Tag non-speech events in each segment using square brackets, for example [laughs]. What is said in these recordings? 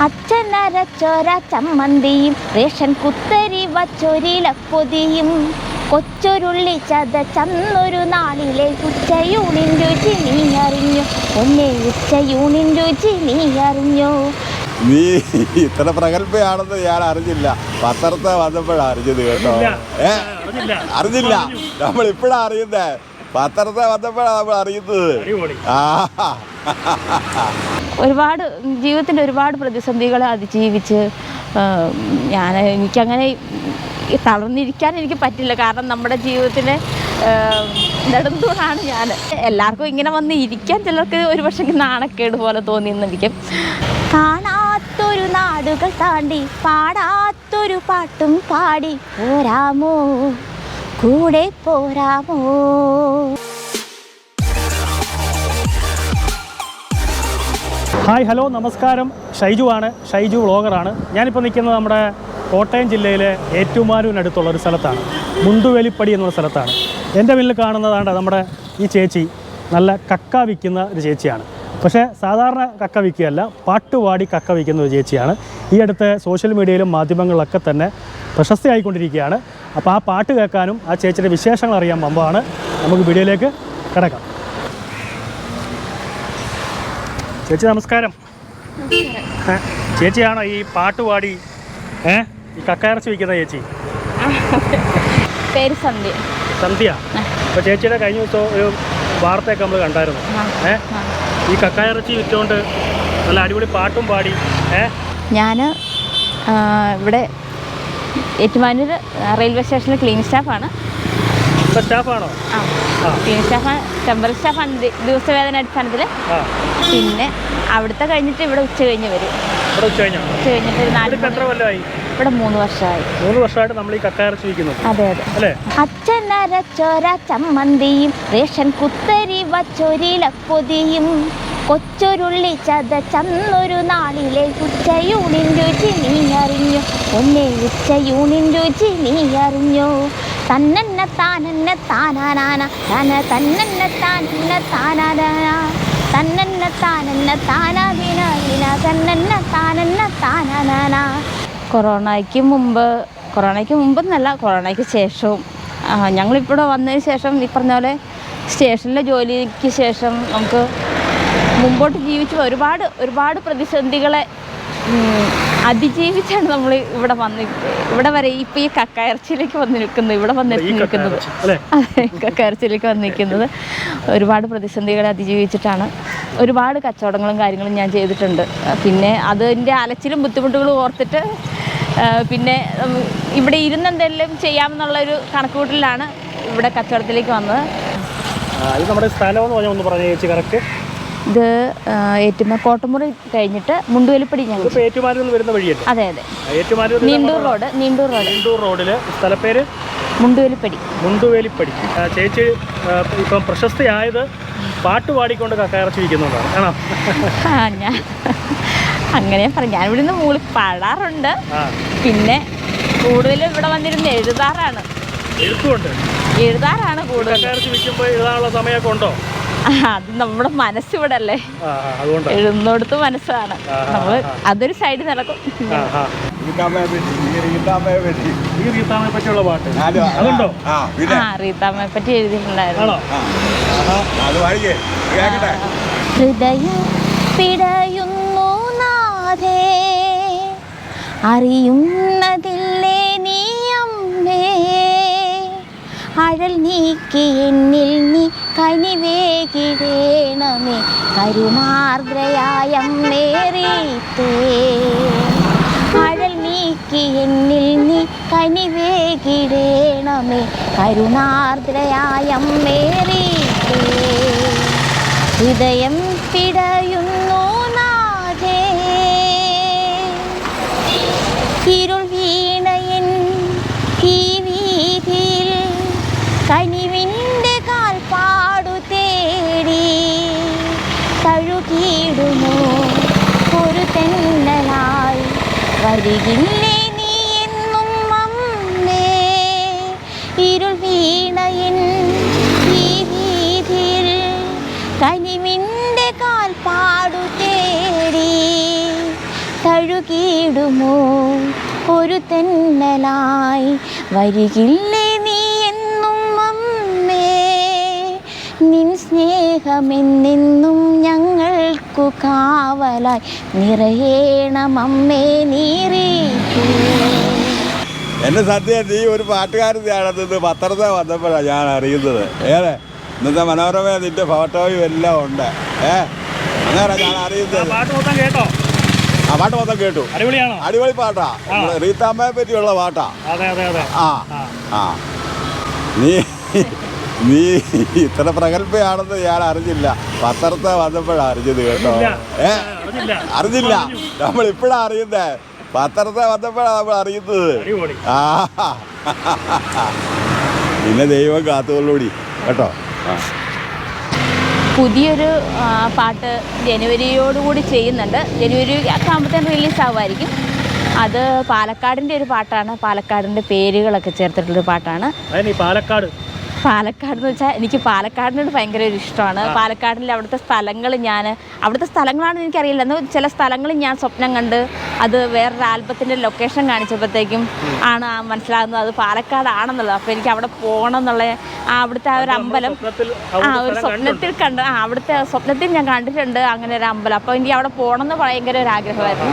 അച്ഛനരച്ചോര ചമ്മന്തിയും റേഷൻ കുത്തരി വച്ചൊരിലപ്പൊതിയും കൊച്ചൊരുള്ളി ചതച്ചന്നൊരു നാളിലെ ഉച്ചയൂണിൻ രുചി നീ അറിഞ്ഞു. ഒന്നേ ഉച്ചയൂണിൻ രുചി നീ അറിഞ്ഞു. നീ ഇത്ര പ്രഗത്ഭയാണെന്ന് ഞാൻ അറിഞ്ഞില്ല. പത്രത്തെ വന്നപ്പോഴാണ് അറിഞ്ഞത് കേട്ടോ. ഏ? അറിഞ്ഞില്ല. അറിഞ്ഞില്ല. നമ്മൾ ഇപ്പോഴാണ് അറിയുന്നേ. പത്രത്തെ വന്നപ്പോഴാണ് നമ്മൾ അറിയുന്നത്. ഒരുപാട് ജീവിതത്തിന്റെ ഒരുപാട് പ്രതിസന്ധികളെ അതിജീവിച്ച് ഞാൻ എനിക്കങ്ങനെ തളർന്നിരിക്കാൻ എനിക്ക് പറ്റില്ല. കാരണം നമ്മുടെ ജീവിതത്തിലെ ആഹ്, നെടുന്തൂണാണ് ഞാൻ. എല്ലാവർക്കും ഇങ്ങനെ വന്ന് ഇരിക്കാൻ ചിലർക്ക് ഒരു പക്ഷേ നാണക്കേട് പോലെ തോന്നിയെന്നിരിക്കും. കാണാത്തൊരു നാടുകൾ താണ്ടി പാടാത്തൊരു പാട്ടും പാടി പോരാമോ? കൂടെ പോരാമോ? ഹായ് ഹലോ നമസ്കാരം. ഷൈജു ആണ്. ഷൈജു വ്ളോഗറാണ് ഞാനിപ്പോൾ നിൽക്കുന്നത് നമ്മുടെ കോട്ടയം ജില്ലയിലെ ഏറ്റുമാനൂരിനടുത്തുള്ള ഒരു സ്ഥലത്താണ്. മുണ്ടുവേലിപ്പടി എന്നുള്ള സ്ഥലത്താണ്. എന്റെ മുന്നിൽ കാണുന്നതാണ് നമ്മുടെ ഈ ചേച്ചി നല്ല കക്ക വിൽക്കുന്ന ഒരു ചേച്ചിയാണ്. പക്ഷേ സാധാരണ കക്ക വിൽക്കുകയല്ല പാട്ടുപാടി കക്ക വിൽക്കുന്ന ഒരു ചേച്ചിയാണ്. ഈ അടുത്ത് സോഷ്യൽ മീഡിയയിലും മാധ്യമങ്ങളിലൊക്കെ തന്നെ പ്രശസ്തിയായിക്കൊണ്ടിരിക്കുകയാണ്. അപ്പോൾ ആ പാട്ട് കേൾക്കാനും ആ ചേച്ചിയുടെ വിശേഷങ്ങൾ അറിയാൻ പമ്പാണ് നമുക്ക് വീഡിയോയിലേക്ക് കിടക്കാം. ചേച്ചി നമസ്കാരം. ചേച്ചിയാണോ ഈ പാട്ടുപാടി ഏ ഈ കക്കയിറച്ചി വിൽക്കുന്ന ചേച്ചി? പേര് സന്ധ്യ. സന്ധ്യ. അപ്പോൾ ചേച്ചിയുടെ കഴിഞ്ഞ ദിവസം ഒരു വാർത്തയൊക്കെ നമ്മൾ കണ്ടായിരുന്നു. ഏ? ഈ കക്കായിറച്ചി വിറ്റുകൊണ്ട് നല്ല അടിപൊളി പാട്ടും പാടി. ഏ? ഞാൻ ഇവിടെ ഏറ്റുമാനൂർ റെയിൽവേ സ്റ്റേഷനിൽ ക്ലീനിങ് സ്റ്റാഫാണ് സ്റ്റാഫാണോ ആ ക്ലീൻ സ്റ്റാഫാണ് ടെമ്പററി സ്റ്റാഫാണ് ദിവസവേതന അടിസ്ഥാനത്തിൽ പിന്നെ അവിടുത്തെ കഴിഞ്ഞിട്ട് ഇവിടെ ഉച്ച കഴിഞ്ഞ് വരും. ഉച്ച കഴിഞ്ഞോ? ഉച്ച കഴിഞ്ഞിട്ട് ഒരു നാല് ഇവിടെ മൂന്ന് വർഷമായി. മൂന്ന് വർഷമായിട്ട് നമ്മൾ ഈ കക്കയിറച്ചി വിൽക്കുന്നത്. അതെ അതെ. അല്ലേ? അച്ഛനരച്ചോര ചമ്മന്തിയും റേഷൻ കുത്തരി വച്ചൊരിലപ്പൊതിയും കൊച്ചൊരുള്ളി ചതച്ചന്നൊരു നാളിലെ ഉച്ചയൂണിൻ രുചി നീ അറിഞ്ഞു. ഒന്നേ ഉച്ചയൂണിൻ രുചി നീ അറിഞ്ഞു. തന്നെന്ന താനെന്ന താനാനാന തന തന്നെന്ന താനെന്ന താനാനാന. തന്നെന്ന താനെന്ന താനാവിനാവിന തന്നെന്ന താനെന്ന താനാനാന. കൊറോണയ്ക്ക് മുമ്പ് കൊറോണയ്ക്ക് മുമ്പെന്നല്ല കൊറോണയ്ക്ക് ശേഷവും ഞങ്ങളിവിടെ വന്നതിന് ശേഷം ഈ പറഞ്ഞ പോലെ സ്റ്റേഷനിലെ ജോലിക്ക് ശേഷം നമുക്ക് മുമ്പോട്ട് ജീവിച്ചു ഒരുപാട് ഒരുപാട് പ്രതിസന്ധികളെ അതിജീവിച്ചാണ് നമ്മൾ ഇവിടെ വന്ന് ഇവിടെ വരെ ഇപ്പം ഈ കക്കയർച്ചിയിലേക്ക് വന്ന് നിൽക്കുന്നത് ഇവിടെ വന്നിട്ട് നിൽക്കുന്നത്. [laughs] കക്കയിറച്ചിയിലേക്ക് വന്ന് നിൽക്കുന്നത്. ഒരുപാട് പ്രതിസന്ധികളെ അതിജീവിച്ചിട്ടാണ്. ഒരുപാട് കച്ചവടങ്ങളും കാര്യങ്ങളും ഞാൻ ചെയ്തിട്ടുണ്ട്. പിന്നെ അതിന്റെ അലച്ചിലും ബുദ്ധിമുട്ടുകളും ഓർത്തിട്ട് പിന്നെ ഇവിടെ ഇരുന്ന് എന്തെങ്കിലും ചെയ്യാമെന്നുള്ളൊരു കണക്കുകൂട്ടലാണ് ഇവിടെ കച്ചവടത്തിലേക്ക് വന്നത്. ഇത് നമ്മുടെ സ്ഥലം എന്ന് പറഞ്ഞാൽ ഒന്ന് പറഞ്ഞ ചേച്ചി കറക്റ്റ് ഇത് ഏറ്റുമ കോട്ടമുറി കഴിഞ്ഞിട്ട് മുണ്ടുവലിപ്പടി ഞങ്ങൾ ഇതിപ്പോൾ ഏറ്റുമാനൂരിൽ നിന്ന് വരുന്ന വഴിയല്ലേ? അതെ അതെ. ഏറ്റുമാനൂരിൽ നീണ്ടൂർ റോഡ് നീണ്ടൂർ റോഡ്. നീണ്ടൂർ റോഡിൽ സ്ഥലപ്പേര്? മുണ്ടുവലിപ്പടി. മുണ്ടുവേലിപ്പടി. ആ, ചേച്ചി ആ, ഇപ്പം പ്രശസ്തിയായത് പാട്ട് പാടിക്കൊണ്ട് കക്കയിറച്ചി വിൽക്കുന്നതാണ് ആണോ? ആ ഞാൻ. അങ്ങനെ പറഞ്ഞു. ഞാൻ ഇവിടുന്ന് മൂളി പാടാറുണ്ട്. പിന്നെ കൂടുതലും ഇവിടെ വന്നിരുന്ന് എഴുതാറാണ്. എഴുതാറാണ് കൂടുതൽ. അത് നമ്മുടെ മനസ്സിവിടെ അല്ലേ എഴുതുന്നിടത്ത് മനസ്സാണ്. നമ്മൾ അതൊരു സൈഡ് നടക്കും. ആ റീതാമ്മയെ പറ്റി എഴുതിയിട്ടുണ്ടായിരുന്നു. ഹൃദയ നാഥേ അറിയുന്നതില്ലേ നീ അമ്മേ? അഴൽ നീക്കി എന്നിൽ നീ കനിവേകിടേണമേ കരുണാർദ്രയായ അമ്മേറീത്തേ അഴൽ നീക്കി എന്നിൽ നീ കനിവേകിടേണമേ കരുണാർദ്രയായ അമ്മേറീത്തേ ഹൃദയം പിടയുന്നു വരികില്ലേ നീ എന്നും അമ്മേ ഇരുൾ വീണയൻ ഈ വീതിയിൽ കനിമിന്റെ കാൽപ്പാടു തേടി തഴുകിയിടുമോ? ഒരു തെന്നലായി വരികില്ലേ നീ എന്നും അമ്മേ നിൻ സ്നേഹമെന്നെന്നും ഞങ്ങൾക്കു കാവലായി നിറയേണമമ്മേ നീറിക്കൂ എന്റെ സത്യം നീ ഒരു പാട്ടുകാരൻ പാട്ടുകാരത്തിയാണെന്ന് പത്രത്തെ വന്നപ്പോഴാണ് ഞാൻ അറിയുന്നത്. ഏറെ ഇന്നത്തെ മനോരമ നിന്റെ ഫോട്ടോയും എല്ലാം ഉണ്ട്. ഏ അങ്ങനെ ഞാൻ അറിയുന്നത്. പാട്ട് മൊത്തം കേട്ടോ. ആ പാട്ട് മൊത്തം കേട്ടു. അടിപൊളി പാട്ടാ. റീത്താമ്മയെ പറ്റിയുള്ള പാട്ടാ. അതെ അതെ അതെ. ആ ആ. നീ നീ ഇത്ര പ്രഗത്ഭയാണെന്ന് ഞാൻ അറിഞ്ഞില്ല. പത്രത്തെ വന്നപ്പോഴാണ് അറിഞ്ഞത് കേട്ടോ. ഏ? അറിഞ്ഞില്ല. നമ്മൾ ഇപ്പഴാ അറിയുന്നേ. പത്രത്തെ വന്നപ്പോഴാണ് നമ്മൾ അറിയുന്നത്. ആ. പിന്നെ ദൈവം കാത്തുകൊള്ളൂടി. കേട്ടോ? ആ. പുതിയൊരു പാട്ട് ജനുവരിയോടുകൂടി ചെയ്യുന്നുണ്ട്. ജനുവരി ഒക്കെ ആകുമ്പോഴത്തേക്കും റിലീസ് ആവുമായിരിക്കും അത് പാലക്കാടിന്റെ ഒരു പാട്ടാണ്. പാലക്കാടിന്റെ പേരുകളൊക്കെ ചേർത്തിട്ടുള്ളൊരു പാട്ടാണ്. പാലക്കാട്. പാലക്കാട് എന്ന് വെച്ചാൽ എനിക്ക് പാലക്കാടിനോട് ഭയങ്കര ഒരു ഇഷ്ടമാണ്. പാലക്കാടിലെ അവിടുത്തെ സ്ഥലങ്ങൾ ഞാൻ അവിടുത്തെ സ്ഥലങ്ങളാണ് എനിക്കറിയില്ല. എന്ന് ചില സ്ഥലങ്ങൾ ഞാൻ സ്വപ്നം കണ്ട് അത് വേറൊരു ആൽബത്തിന്റെ ലൊക്കേഷൻ കാണിച്ചപ്പോഴത്തേക്കും ആണ് മനസ്സിലാകുന്നത് അത് പാലക്കാടാണെന്നുള്ളത്. അപ്പോൾ എനിക്ക് അവിടെ പോകണം എന്നുള്ള ആ അവിടുത്തെ ആ ഒരു അമ്പലം ആ ഒരു സ്വപ്നത്തിൽ കണ്ട് ആ അവിടുത്തെ സ്വപ്നത്തിൽ ഞാൻ കണ്ടിട്ടുണ്ട് അങ്ങനെ ഒരു അമ്പലം. അപ്പോൾ എനിക്ക് അവിടെ പോകണം എന്ന് ഭയങ്കര ഒരു ആഗ്രഹമായിരുന്നു.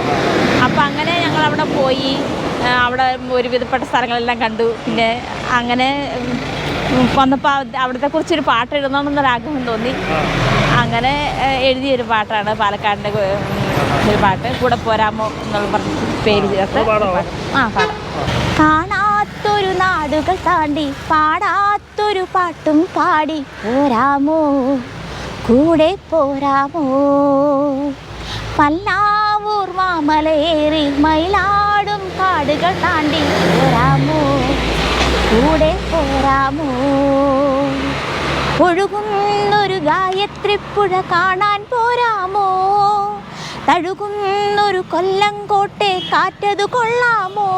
അപ്പോൾ അങ്ങനെ ഞങ്ങൾ അവിടെ പോയി അവിടെ ഒരുവിധപ്പെട്ട സ്ഥലങ്ങളെല്ലാം കണ്ടു. പിന്നെ അങ്ങനെ വന്നപ്പോൾ അവിടുത്തെ കുറിച്ചൊരു പാട്ട് എഴുതണമെന്നൊരു ആഗ്രഹം തോന്നി. അങ്ങനെ എഴുതിയൊരു പാട്ടാണ് പാലക്കാടിന്റെ ഒരു പാട്ട് കൂടെ പോരാമോ എന്നുള്ള പറഞ്ഞ പേര് ചേർത്ത് പാടാമോ? ആ പാടാം. കാണാത്തൊരു നാടുകൾ താണ്ടി പാടാത്തൊരു പാട്ടും പാടി പോരാമോ? കൂടെ പോരാമോ? പല്ലാവൂർ മാമലയേറി മയിലാടും കാടുകൾ താണ്ടി പോരാമോ? കൂടെ പോരാമോ? ഒഴുകുന്നൊരു ഗായത്രിപ്പുഴ കാണാൻ പോരാമോ? തഴുകുന്നൊരു കൊല്ലങ്കോട്ടെ കാറ്റതു കൊള്ളാമോ?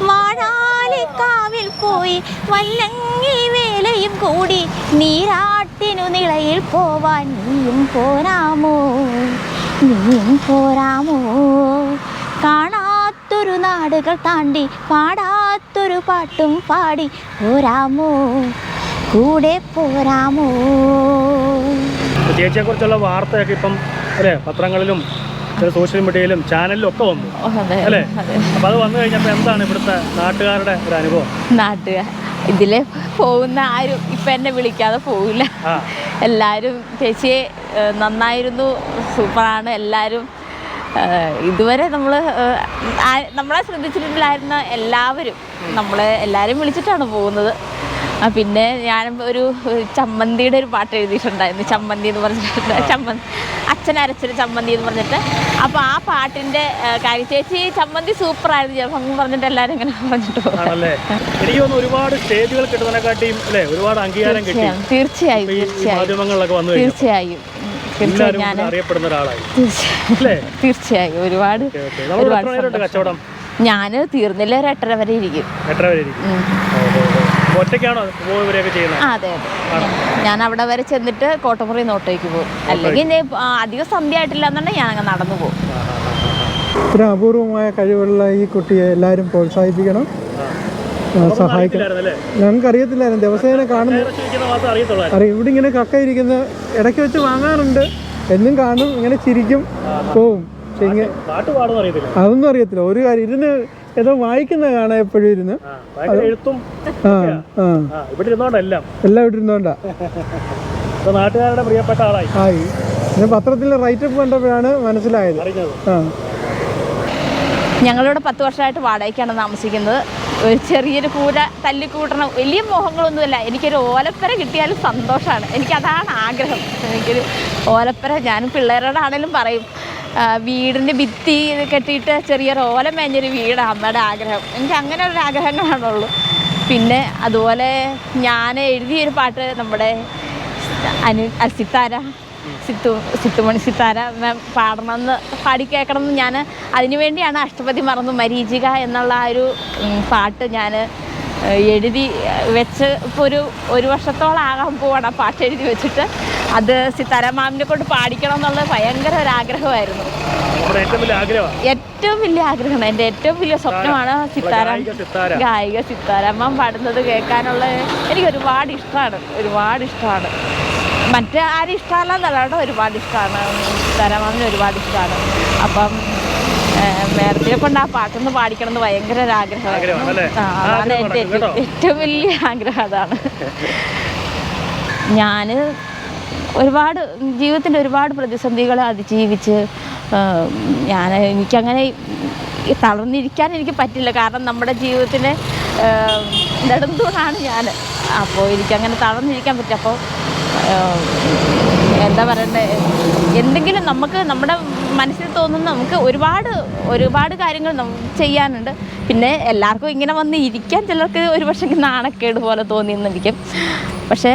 വാഴാലിക്കാവിൽ പോയി വല്ലങ്ങി വേലയും കൂടി നീരാട്ടിനു നിളയിൽ പോവാൻ നീയും പോരാമോ? നീയും പോരാമോ? കാണാത്തൊരു നാടുകൾ താണ്ടി പാടാത്തൊരു പാട്ടും പാടി പോരാമോ? കൂടെ പോരാമോ? ചേച്ചിയെ കുറിച്ചുള്ള വാർത്തയൊക്കെ ഇപ്പം അല്ലേ പത്രങ്ങളിലും സോഷ്യൽ മീഡിയയിലും ചാനലിലും ഒക്കെ വന്നു. അതെ അല്ലേ? അതെ. അപ്പൊ അത് വന്നു കഴിഞ്ഞപ്പോ എന്താണ് ഇവിടുത്തെ നാട്ടുകാരുടെ ഒരു അനുഭവം? നാട്ടുകാർ ഇതിൽ പോകുന്ന ആരും ഇപ്പൊ എന്നെ വിളിക്കാതെ പോവില്ല. എല്ലാരും ചേച്ചിയെ നന്നായിരുന്നു സൂപ്പറാണ് എല്ലാവരും ഏഹ്, ഇതുവരെ നമ്മൾ നമ്മളെ ശ്രദ്ധിച്ചിട്ടില്ലായിരുന്ന എല്ലാവരും നമ്മളെ എല്ലാവരും വിളിച്ചിട്ടാണ് പോകുന്നത്. പിന്നെ ഞാൻ ഒരു ചമ്മന്തിയുടെ ഒരു പാട്ട് എഴുതിയിട്ടുണ്ടായിരുന്നു. ചമ്മന്തി എന്ന് പറഞ്ഞിട്ട് ചമ്മന്തി അച്ഛൻ അരച്ചൊരു ചമ്മന്തി എന്ന് പറഞ്ഞിട്ട്. അപ്പോൾ ആ പാട്ടിന്റെ കാര്യം ചേച്ചി ചമ്മന്തി സൂപ്പറായിരുന്നു ചേച്ചി പറഞ്ഞിട്ട് എല്ലാവരും ഇങ്ങനെ പറഞ്ഞിട്ട് എനിക്ക് തോന്നുന്നു ഒരുപാട് സ്റ്റേജുകൾ കിട്ടുന്നതിനെക്കാട്ടിയും അല്ലേ? ഒരുപാട് അംഗീകാരം തീർച്ചയായും തീർച്ചയായും തീർച്ചയായും. തീർച്ചയായും ഞാൻ അറിയപ്പെടുന്ന ഒരാളായി. തീർച്ചയായും. അല്ലേ? തീർച്ചയായും. ഒരുപാട് ഒരുപാട് ഞാൻ തീർന്നില്ല ഒരു എട്ടര വരെ ഇരിക്കും. എട്ടര വരെ ഇരിക്കും. ഒറ്റയ്ക്കാണോ അതെ അതെ. ഞാൻ അവിടെ വരെ ചെന്നിട്ട് കോട്ടമുറി നോട്ടേക്ക് പോകും. അല്ലെങ്കിൽ അധികം സന്ധ്യ ആയിട്ടില്ല എന്നുണ്ടെങ്കിൽ ഞാൻ അങ്ങ് നടന്നു പോകും. ഇത്ര അപൂർവമായ കഴിവുള്ള ഈ കുട്ടിയെ എല്ലാവരും പ്രോത്സാഹിപ്പിക്കണം. ആ, സഹായിക്കണം അറിയത്തില്ലായിരുന്നല്ലേ? ഞങ്ങൾക്ക് അറിയത്തില്ലായിരുന്നു ദിവസേന കാണുന്നു അറിയാം. ഇവിടെ ഇങ്ങനെ കക്ക ഇരിക്കുന്ന ഇടയ്ക്ക് വെച്ച് വാങ്ങാറുണ്ട്. എന്നും കാണും ഇങ്ങനെ ചിരിക്കും പോവും. പക്ഷെ അതൊന്നും അറിയത്തില്ല. ഒരു കാര്യം ഇരുന്ന് ഏതോ വായിക്കുന്ന കാണാൻ എപ്പോഴും ഇരുന്ന് ആ എഴുത്തും ആ ആ. ആ ഇവിടെ ഇരുന്നോണ്ടല്ലാം എല്ലാം. ഇവിടെ ഇരുന്നോണ്ടാ. [laughs] നാട്ടുകാരുടെ പ്രിയപ്പെട്ട ആളായി. ആയി. പിന്നെ പത്രത്തിലെ റൈറ്റപ്പ് കണ്ടപ്പോഴാണ് മനസ്സിലായത്. ആ. ഞങ്ങളിവിടെ പത്ത് വർഷമായിട്ട് വാടകയ്ക്കാണ് താമസിക്കുന്നത്. ഒരു ചെറിയൊരു കൂര തല്ലിക്കൂട്ടണം. വലിയ മോഹങ്ങളൊന്നുമില്ല. എനിക്കൊരു ഓലപ്പര കിട്ടിയാലും സന്തോഷമാണ്. എനിക്കതാണ് ആഗ്രഹം. എനിക്കൊരു ഓലപ്പര ഞാൻ പിള്ളേരോടാണേലും പറയും. വീടിന്റെ ഭിത്തി കെട്ടിയിട്ട് ചെറിയൊരു ഓല മേഞ്ഞൊരു വീടാണ് അമ്മയുടെ ആഗ്രഹം. എനിക്ക് അങ്ങനെ ഒരു ആഗ്രഹങ്ങളാണുള്ളൂ. പിന്നെ അതുപോലെ ഞാൻ എഴുതിയൊരു പാട്ട് നമ്മുടെ അനു സിത്താര സിത്തു സിത്തുമണി സിത്താര മാം പാടണമെന്ന് പാടി കേൾക്കണമെന്ന് ഞാൻ അതിനുവേണ്ടിയാണ് അഷ്ടപതി മറന്നു മരീചിക എന്നുള്ള ആ ഒരു പാട്ട് ഞാൻ എഴുതി വെച്ച് ഇപ്പോൾ ഒരു ഒരു വർഷത്തോളം ആകാൻ പോവാണ് ആ പാട്ട് എഴുതി വെച്ചിട്ട്. അത് സിത്താര മാമിനെ കൊണ്ട് പാടിക്കണം എന്നുള്ളത് ഭയങ്കര ഒരു ആഗ്രഹമായിരുന്നു. ഏറ്റവും വലിയ ആഗ്രഹമാണ്. എന്റെ ഏറ്റവും വലിയ സ്വപ്നമാണ് സിത്താര. ഗായിക സിത്താരമ്മ പാടുന്നത് കേൾക്കാനുള്ള എനിക്ക് ഒരുപാട് ഇഷ്ടമാണ്. ഒരുപാട് ഇഷ്ടമാണ്. മറ്റേ ആരും ഇഷ്ടമല്ലാന്നല്ല കേട്ടോ. ഒരുപാട് ഇഷ്ടമാണ് തരമാമിന് ഒരുപാട് ഇഷ്ടമാണ് അപ്പം നേരത്തെ കൊണ്ട് ആ പാട്ടൊന്ന് പാടിക്കണം എന്ന് ഭയങ്കര ഒരു ആഗ്രഹമാണ്. അതാണ് എന്റെ ഏറ്റവും വലിയ ആഗ്രഹം അതാണ്. ഞാൻ ഒരുപാട് ജീവിതത്തിന്റെ ഒരുപാട് പ്രതിസന്ധികളെ അതിജീവിച്ച് ഞാൻ എനിക്കങ്ങനെ തളർന്നിരിക്കാൻ എനിക്ക് പറ്റില്ല. കാരണം നമ്മുടെ ജീവിതത്തിന് നെടുന്തൂണാണ് ഞാൻ അപ്പോൾ എനിക്കങ്ങനെ തളർന്നിരിക്കാൻ പറ്റും അപ്പോൾ എന്താ പറയണ്ടേ? എന്തെങ്കിലും നമുക്ക് നമ്മുടെ മനസ്സിൽ തോന്നുന്ന നമുക്ക് ഒരുപാട് ഒരുപാട് കാര്യങ്ങൾ ചെയ്യാനുണ്ട്. പിന്നെ എല്ലാവർക്കും ഇങ്ങനെ വന്ന് ഇരിക്കാൻ ചിലർക്ക് ഒരു പക്ഷേ നാണക്കേട് പോലെ തോന്നിയെന്നിരിക്കും. പക്ഷേ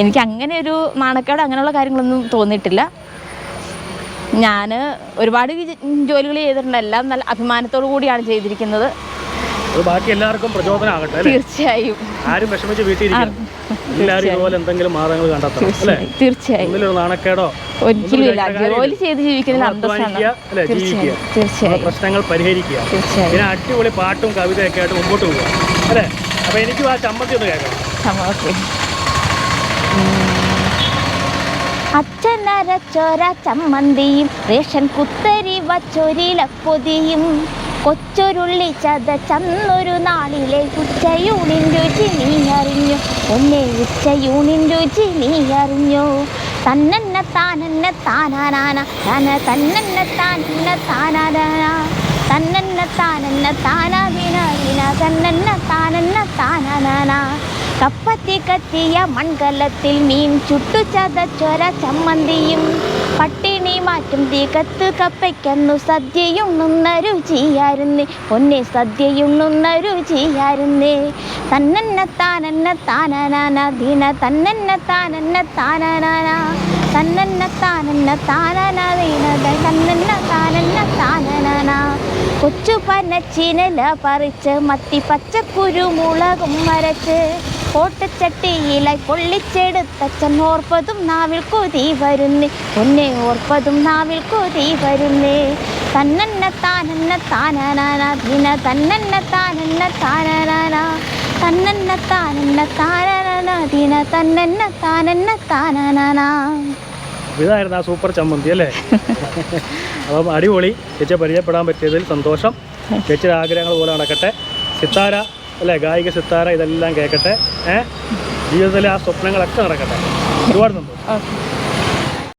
എനിക്ക് അങ്ങനെ ഒരു നാണക്കേട് അങ്ങനെയുള്ള കാര്യങ്ങളൊന്നും തോന്നിയിട്ടില്ല. ഞാൻ ഒരുപാട് ജോലികൾ ചെയ്തിട്ടുണ്ട്. എല്ലാം നല്ല അഭിമാനത്തോടു കൂടിയാണ് ചെയ്തിരിക്കുന്നത്. ബാക്കി എല്ലാവർക്കും പ്രചോദനമാകട്ടെ തീർച്ചയായും. ആരും വിഷമിച്ച് വീട്ടിൽ എല്ലാവരും ഇതുപോലെ എന്തെങ്കിലും മാർഗങ്ങൾ കണ്ടെത്തണം അല്ലേ? തീർച്ചയായും. നാണക്കേടോ? ഒരിക്കലും ജോലി ചെയ്ത് ജീവിക്കുന്ന. തീർച്ചയായും പ്രശ്നങ്ങൾ പരിഹരിക്കുക. പിന്നെ അടിപൊളി പാട്ടും കവിതയൊക്കെ ആയിട്ട് മുമ്പോട്ട് പോകുക അല്ലേ? അപ്പോൾ എനിക്കും ആ ചമ്മന്തി ഒന്ന് കേൾക്കണം അച്ഛനരച്ചോര ചമ്മന്തിയും റേഷൻ കുത്തരി വച്ചൊരില പൊതിയും കൊച്ചൊരുള്ളി ചതച്ചന്നൊരു നാളിലെ ഉച്ചയൂണിൻ രുചി നീ അറിഞ്ഞു ഒന്നേ ഉച്ചയൂണിൻ രുചി നീ അറിഞ്ഞു തന്നെന്ന താനെന്ന താനാനാന. തന തന്നെന്ന താനെന്ന താനാനാന. തന്നെന്ന താനെന്ന താനാ വിന വിന താനാനാന കപ്പത്തി കത്തിയ മൺകലത്തിൽ മീൻ ചുട്ടു ചതച്ചൊര ചമ്മന്തിയും. പട്ടിണി മാറ്റും. തീകത്ത് കപ്പയ്ക്കന്നു സദ്യയുണ്ണുന്ന രുചിയായിരുന്നേ പൊന്നെ സദ്യയുണ്ണുന്ന രുചിയായിരുന്നേ തന്നെന്ന താനെന്ന താനാനാന. ദീന തന്നെന്ന താനെന്ന താനാനാന. തന്നെന്ന താനെന്ന താനാന. ദീന തന്നെന്ന താനെന്ന താനാനാന. കൊച്ചു പനച്ചിനല പറിച്ച് മത്തി പച്ചക്കുരുമുളകും മരച്ച് ഓട്ടച്ചട്ടിയിലായി പൊള്ളിച്ചെടുത്തച്ഛൻ ഓർപ്പതും നാവിൽ കൊതി വരുന്നേ. ഒന്നെ ഓർപ്പതും നാവിൽ കൊതി വരുന്നേ. തന്നെന്ന താനെന്ന താനാനാന ദിന തന്നെന്ന താനെന്ന താനാനാന. തന്നെന്ന താനെന്ന താനാനാന ദിന തന്നെന്ന താനെന്ന താനാനാന. ഇതായിരുന്നു ആ സൂപ്പർ ചമ്മന്തി അല്ലേ? [laughs] അപ്പം അടിപൊളി. ചേച്ചിയെ പരിചയപ്പെടാൻ പറ്റിയതിൽ സന്തോഷം. ചേച്ചിയുടെ ആഗ്രഹങ്ങൾ പോലെ നടക്കട്ടെ. സിത്താര അല്ലേ? ഗായിക സിത്താര ഇതെല്ലാം കേൾക്കട്ടെ ഏഹ് ജീവിതത്തിലെ ആ സ്വപ്നങ്ങളൊക്കെ നടക്കട്ടെ. ഒരുപാട് സന്തോഷം.